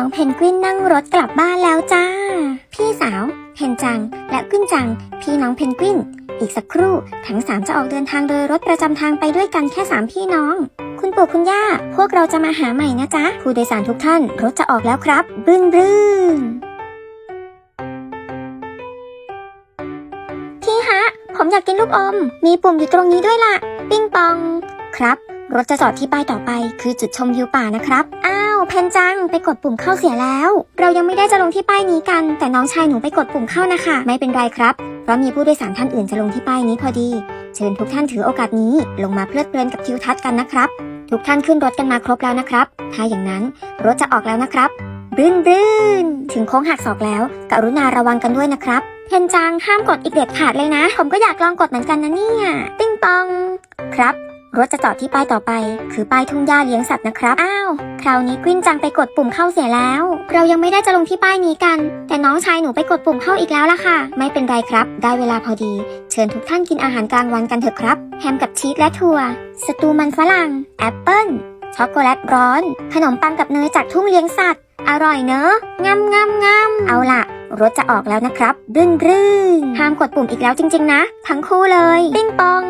น้องเพนกวินนั่งรถกลับบ้านแล้วจ้า พี่สาวเพนจัง และกวินจัง พี่น้องเพนกวิน อีกสักครู่ทั้งสามจะออกเดินทางโดยรถประจำทางไปด้วยกันแค่สามพี่น้อง คุณปู่คุณย่า พวกเราจะมาหาใหม่นะจ๊ะ ผู้โดยสารทุกท่านรถจะออกแล้วครับ บึ้นบึ้นพี่ฮะ ผมอยากกินลูกอม มีปุ่มอยู่ตรงนี้ด้วยล่ะ ปิ้งปอง ครับ รถจะจอดที่ป้ายต่อไป คือจุดชมวิวป่านะครับ อ้าวเพนจังไปกดปุ่มเข้าเสียแล้ว เรายังไม่ได้จะลงที่ป้ายนี้กัน แต่น้องชายหนูไปกดปุ่มเข้านะคะ ไม่เป็นไรครับ เพราะมีผู้โดยสารท่านอื่นจะลงที่ป้ายนี้พอดี เชิญทุกท่านถือโอกาสนี้ ลงมาเพลิดเพลินกับทิวทัศน์กันนะครับ ทุกท่านขึ้นรถกันมาครบแล้วนะครับ ถ้าอย่างนั้นรถจะออกแล้วนะครับบรื้นบรื้นถึงโค้งหักศอกแล้ว กรุณาระวังกันด้วยนะครับ เพนจังห้ามกดอีกเด็ดขาดเลยนะ ผมก็อยากลองกดเหมือนกันนะเนี่ย ติ้งปอง ครับ รถจะจอดที่ป้ายต่อไป คือป้ายทุ่งหญ้าเลี้ยงสัตว์นะครับ อ้าว คราวนี้กวินจังไปกดปุ่มเข้าเสียแล้ว เรายังไม่ได้จะลงที่ป้ายนี้กัน แต่น้องชายหนูไปกดปุ่มเข้าอีกแล้วล่ะค่ะ ไม่เป็นไรครับ ได้เวลาพอดี เชิญทุกท่านกินอาหารกลางวันกันเถอะครับ แฮมกับชีสและถั่ว สตูมันฝรั่ง แอปเปิ้ล ช็อกโกแลตร้อน ขนมปังกับเนยจากทุ่งเลี้ยงสัตว์ อร่อยเนอะงามงามงามเอาล่ะรถจะออกแล้วนะครับรื่นรื่นห้ามกดปุ่มอีกแล้วจริง ๆ นะ ทั้งคู่เลย ปิ้งปอง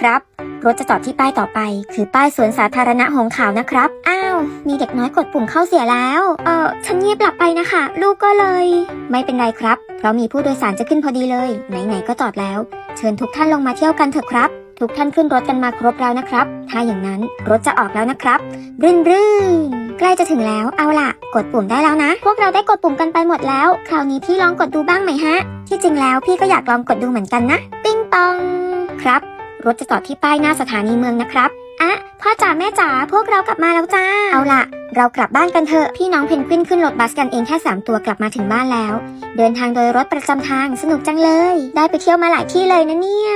ครับ รถจะจอดที่ป้ายต่อไป คือป้ายสวนสาธารณะหงขาวนะครับ อ้าว มีเด็กน้อยกดปุ่มเข้าเสียแล้ว เออฉันเงียบหลับไปนะคะ ลูกก็เลย ไม่เป็นไรครับ เพราะมีผู้โดยสารจะขึ้นพอดีเลย ไหนๆก็จอดแล้ว เชิญทุกท่านลงมาเที่ยวกันเถอะครับทุกท่านขึ้นรถกันมาครบแล้วนะครับ ถ้าอย่างนั้นรถจะออกแล้วนะครับรื่นรื่นใกล้จะถึงแล้ว เอาล่ะ กดปุ่มได้แล้วนะ พวกเราได้กดปุ่มกันไปหมดแล้ว คราวนี้พี่ลองกดดูบ้างไหมฮะ ที่จริงแล้วพี่ก็อยากลองกดดูเหมือนกันนะ ปิ้งปอง ครับ รถจะจอดที่ป้ายหน้าสถานีเมืองนะครับอะพ่อจ๋าแม่จ๋าพวกเรากลับมาแล้วจ้า เอาล่ะ เรากลับบ้านกันเถอะ พี่น้องเพนกวินขึ้นรถบัสกันเองแค่ 3 ตัวกลับมาถึงบ้านแล้ว เดินทางโดยรถประจำทางสนุกจังเลย ได้ไปเที่ยวมาหลายที่เลยนะเนี่ย